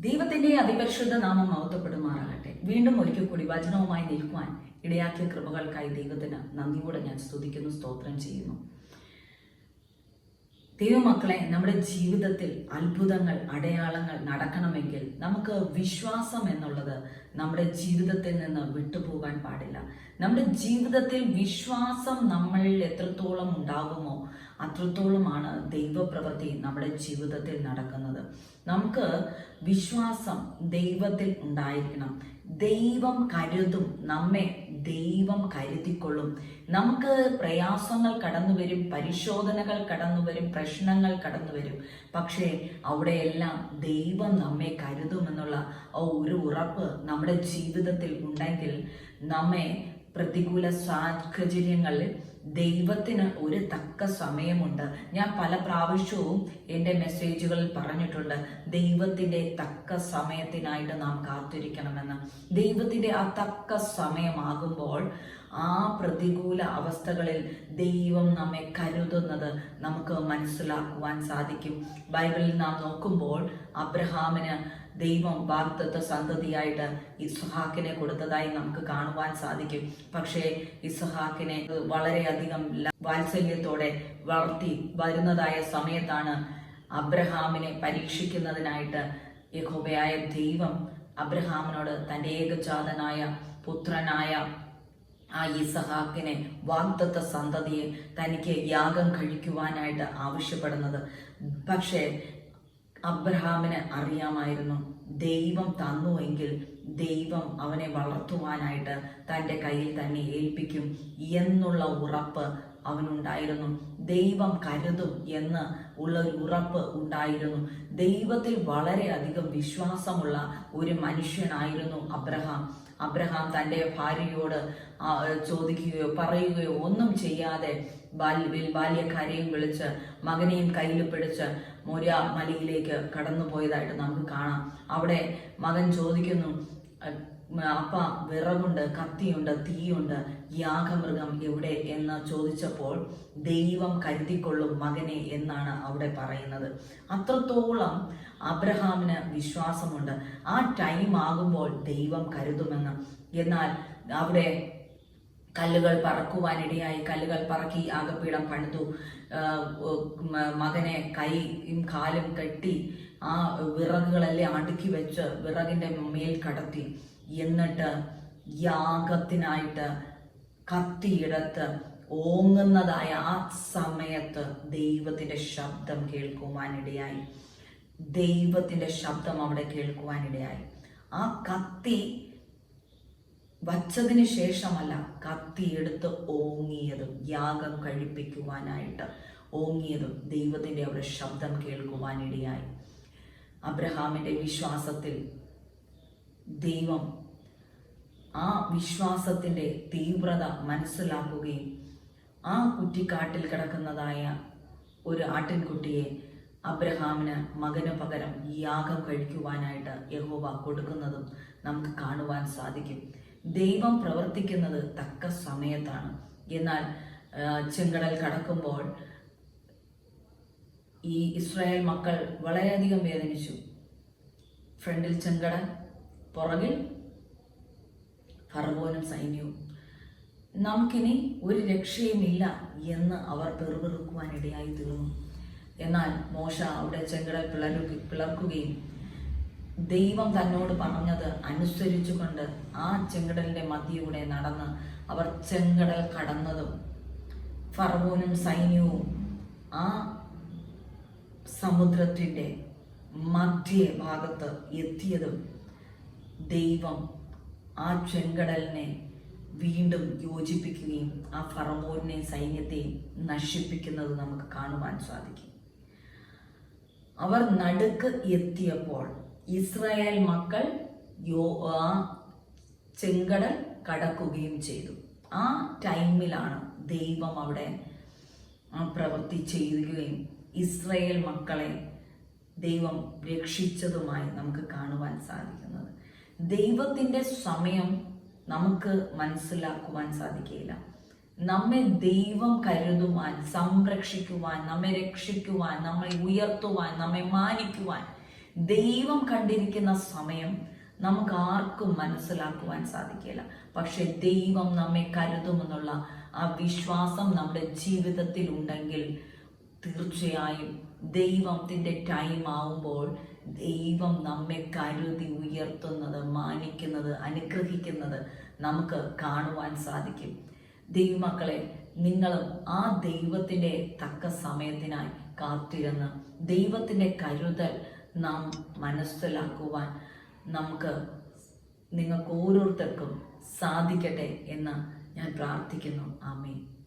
ദൈവത്തിന്റെ അതിപരിശുദ്ധ നാമം മഹത്വപ്പെടുമാറാകട്ടെ. വീണ്ടും ഒരിക്കൽ കൂടി വചനവുമായി നിൽക്കുവാൻ ഇടയാക്കിയ കൃപകൾക്കായി ദൈവത്തിന് നന്ദിയോടെ ഞാൻ സ്തുതിക്കുന്നു സ്തോത്രം ചെയ്യുന്നു. ദൈവമക്കളെ നമ്മുടെ ജീവിതത്തിൽ അത്ഭുതങ്ങൾ അടയാളങ്ങൾ നടക്കണമെങ്കിൽ നമുക്ക് വിശ്വാസം എന്നുള്ളത് നമ്മുടെ ജീവിതത്തിൽ നിന്ന് വിട്ടുപോകാൻ പാടില്ല. നമ്മുടെ ജീവിതത്തിൽ വിശ്വാസം നമ്മളിൽ എത്രത്തോളം ഉണ്ടാകുമോ അത്രത്തോളമാണ് ദൈവപ്രവൃത്തി നമ്മുടെ ജീവിതത്തിൽ നടക്കുന്നത്. നമുക്ക് വിശ്വാസം ദൈവത്തിൽ ഉണ്ടായിരിക്കണം. ദൈവം കരുതും നമ്മെ ദൈവം കരുതിക്കൊള്ളും. നമുക്ക് പ്രയാസങ്ങൾ കടന്നു വരും പരിശോധനകൾ കടന്നു വരും പ്രശ്നങ്ങൾ കടന്നു വരും. പക്ഷേ അവിടെയെല്ലാം ദൈവം നമ്മെ കരുതുമെന്നുള്ള ഒരു ഉറപ്പ് നമ്മുടെ ജീവിതത്തിൽ ഉണ്ടെങ്കിൽ നമ്മെ പ്രതികൂല സാഹചര്യങ്ങളിൽ ദൈവത്തിന് ഒരു തക്ക സമയമുണ്ട്. ഞാൻ പല പ്രാവശ്യവും എന്റെ മെസ്സേജുകളിൽ പറഞ്ഞിട്ടുണ്ട് ദൈവത്തിന്റെ തക്ക സമയത്തിനായിട്ട് നാം കാത്തിരിക്കണമെന്ന്. ദൈവത്തിന്റെ ആ തക്ക സമയമാകുമ്പോൾ ആ പ്രതികൂല അവസ്ഥകളിൽ ദൈവം നമ്മെ കരുതുന്നത് നമുക്ക് മനസ്സിലാക്കുവാൻ സാധിക്കും. ബൈബിളിൽ നാം നോക്കുമ്പോൾ അബ്രഹാമിന് ദൈവം വാഗ്ദത്ത സന്തതിയായിട്ട് ഇസ്ഹാക്കിനെ കൊടുത്തതായി നമുക്ക് കാണുവാൻ സാധിക്കും. പക്ഷേ ഇസ്ഹാക്കിനെ വളരെയധികം വാത്സല്യത്തോടെ വളർത്തി വരുന്നതായ സമയത്താണ് അബ്രഹാമിനെ പരീക്ഷിക്കുന്നതിനായിട്ട് യഹോബയായ ദൈവം അബ്രഹാമിനോട് തന്റെ ഏകജാതനായ പുത്രനായ ആ ഇസഹാക്കിനെ വാഗ്ദത്ത സന്തതിയെ തനിക്ക് യാഗം കഴിക്കുവാനായിട്ട് ആവശ്യപ്പെടുന്നത്. പക്ഷേ അബ്രഹാമിന് അറിയാമായിരുന്നു ദൈവം തന്നുവെങ്കിൽ ദൈവം അവനെ വളർത്തുവാനായിട്ട് തന്റെ കയ്യിൽ തന്നെ ഏൽപ്പിക്കും എന്നുള്ള ഉറപ്പ് അവനുണ്ടായിരുന്നു. ദൈവം കരുതും എന്ന് ഉള്ള ഒരു ഉറപ്പ് ഉണ്ടായിരുന്നു. ദൈവത്തിൽ വളരെയധികം വിശ്വാസമുള്ള ഒരു മനുഷ്യനായിരുന്നു അബ്രഹാം. അബ്രഹാം തന്റെ ഭാര്യയോട് ചോദിക്കുകയോ പറയുകയോ ഒന്നും ചെയ്യാതെ ബാല്യ ബാല്യക്കാരെയും വിളിച്ച് മകനെയും കയ്യിൽ പിടിച്ച് മോര്യ മലയിലേക്ക് കടന്നു പോയതായിട്ട് നമുക്ക് കാണാം. അവിടെ മകൻ ചോദിക്കുന്നു "അഹ് അപ്പ വിറകുണ്ട് കത്തിയുണ്ട് തീയുണ്ട് യാഗമൃഗം എവിടെ എന്ന് ചോദിച്ചപ്പോൾ ദൈവം കരുതിക്കൊള്ളും മകനെ എന്നാണ് അവിടെ പറയുന്നത്. അത്രത്തോളം അബ്രഹാമിന് വിശ്വാസമുണ്ട്. ആ ടൈം ആകുമ്പോൾ ദൈവം കരുതുമെന്ന്. എന്നാൽ അവിടെ കല്ലുകൾ പറക്കുവാനിടയായി കല്ലുകൾ പറക്കി ആകപ്പീഠം പണിതു. മകനെ കൈയും കാലും കെട്ടി ആ വിറകുകളെല്ലാം അടുക്കി വെച്ച് വിറകിന്റെ മേൽ കടത്തി. എന്നിട്ട് യാഗത്തിനായിട്ട് കത്തിയിടത്ത് ഓങ്ങുന്നതായ ആ സമയത്ത് ദൈവത്തിന്റെ ശബ്ദം കേൾക്കുവാനിടയായി. ദൈവത്തിന്റെ ശബ്ദം അവിടെ കേൾക്കുവാനിടയായി. ആ കത്തി വച്ചതിന് ശേഷമല്ല കത്തിയെടുത്ത് ഓങ്ങിയതും യാഗം കഴിപ്പിക്കുവാനായിട്ട് ഓങ്ങിയതും ദൈവത്തിന്റെ അവിടെ ശബ്ദം കേൾക്കുവാനിടയായി. അബ്രഹാമിന്റെ വിശ്വാസത്തിൽ ദൈവം ആ വിശ്വാസത്തിന്റെ തീവ്രത മനസ്സിലാക്കുകയും ആ കുറ്റിക്കാട്ടിൽ കിടക്കുന്നതായ ഒരു ആട്ടിൻകുട്ടിയെ അബ്രഹാമിന് മകന് പകരം യാഗം കഴിക്കുവാനായിട്ട് യഹോവ കൊടുക്കുന്നതും നമുക്ക് കാണുവാൻ സാധിക്കും. ദൈവം പ്രവർത്തിക്കുന്നത് തക്ക സമയത്താണ്. എന്നാൽ ചെങ്കടൽ കടക്കുമ്പോൾ ഈ ഇസ്രായേൽ മക്കൾ വളരെയധികം വേദനിച്ചു. ഫ്രണ്ടിൽ ചെങ്കടൽ പുറകിൽ ഫറവോനും സൈന്യവും. നമുക്കിനി ഒരു രക്ഷയുമില്ല എന്ന് അവർ പെറുപെറുക്കുവാനിടയായി തീർന്നു. എന്നാൽ മോശ അവിടെ ചെങ്കടൽ പിളർക്കുകയും ദൈവം തന്നോട് പറഞ്ഞത് അനുസരിച്ചുകൊണ്ട് ആ ചെങ്കടലിന്റെ മധ്യയൂടെ നടന്ന് അവർ ചെങ്കടൽ കടന്നതും ഫറവോനും സൈന്യവും ആ സമുദ്രത്തിന്റെ മധ്യ ഭാഗത്ത് എത്തിയതും ദൈവം ആ ചെങ്കടലിനെ വീണ്ടും യോജിപ്പിക്കുകയും ആ ഫറവോനെ സൈന്യത്തെയും നശിപ്പിക്കുന്നത് നമുക്ക് കാണുവാൻ സാധിക്കും. അവർ നടുക്ക് എത്തിയപ്പോൾ ഇസ്രായേൽ മക്കൾ യോ ആ ചെങ്കടൽ കടക്കുകയും ചെയ്തു. ആ ടൈമിലാണ് ദൈവം അവിടെ പ്രവൃത്തി ചെയ്യുകയും ഇസ്രായേൽ മക്കളെ ദൈവം രക്ഷിച്ചതുമായി നമുക്ക് കാണുവാൻ സാധിക്കുന്നത്. ദൈവത്തിന്റെ സമയം നമുക്ക് മനസ്സിലാക്കുവാൻ സാധിക്കില്ല നമ്മെ ദൈവം കരുതുവാൻ സംരക്ഷിക്കുവാൻ നമ്മെ രക്ഷിക്കുവാൻ നമ്മെ ഉയർത്തുവാൻ നമ്മെ മാനിക്കുവാൻ ദൈവം കണ്ടിരിക്കുന്ന സമയം നമുക്ക് ആർക്കും മനസ്സിലാക്കുവാൻ സാധിക്കില്ല പക്ഷെ ദൈവം നമ്മെ കരുതുമെന്നുള്ള ആ വിശ്വാസം നമ്മുടെ ജീവിതത്തിൽ ഉണ്ടെങ്കിൽ തീർച്ചയായും ദൈവത്തിന്റെ ടൈം ആവുമ്പോൾ ദൈവം നമ്മെ കരുതി ഉയർത്തുന്നത് മാനിക്കുന്നത് അനുഗ്രഹിക്കുന്നത് നമുക്ക് കാണുവാൻ സാധിക്കും. ദൈവമക്കളെ നിങ്ങളും ആ ദൈവത്തിന്റെ തക്ക സമയത്തിനായി കാത്തിരുന്ന് ദൈവത്തിന്റെ കരുതൽ നാം മനസ്സിലാക്കുവാൻ നമുക്ക് നിങ്ങൾക്ക് ഓരോരുത്തർക്കും സാധിക്കട്ടെ എന്ന് ഞാൻ പ്രാർത്ഥിക്കുന്നു. ആമേ